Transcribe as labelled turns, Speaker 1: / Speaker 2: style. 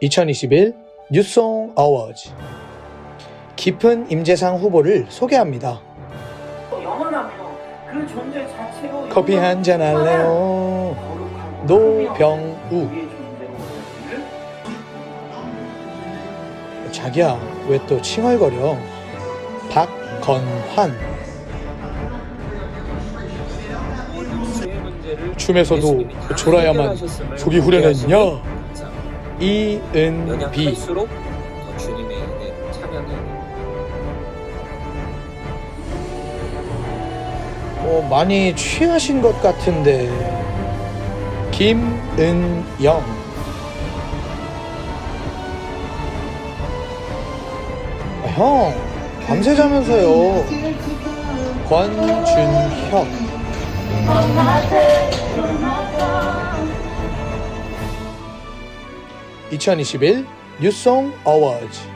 Speaker 1: 2021 뉴송 어워즈 깊은 임재상 후보를 소개합니다.
Speaker 2: 그
Speaker 1: 커피 한 잔 할래요. 노병우. 자기야 왜 또 칭얼거려? 박건환 춤에서도 졸아야만 속이 후련했냐? 이은비
Speaker 3: 연약할수록 더 주님의 은혜 찬양이
Speaker 1: 어, 많이 취하신 것 같은데. 김은영. 아, 형 밤새 자면서요. 권준혁 (2021) 뉴송 어워즈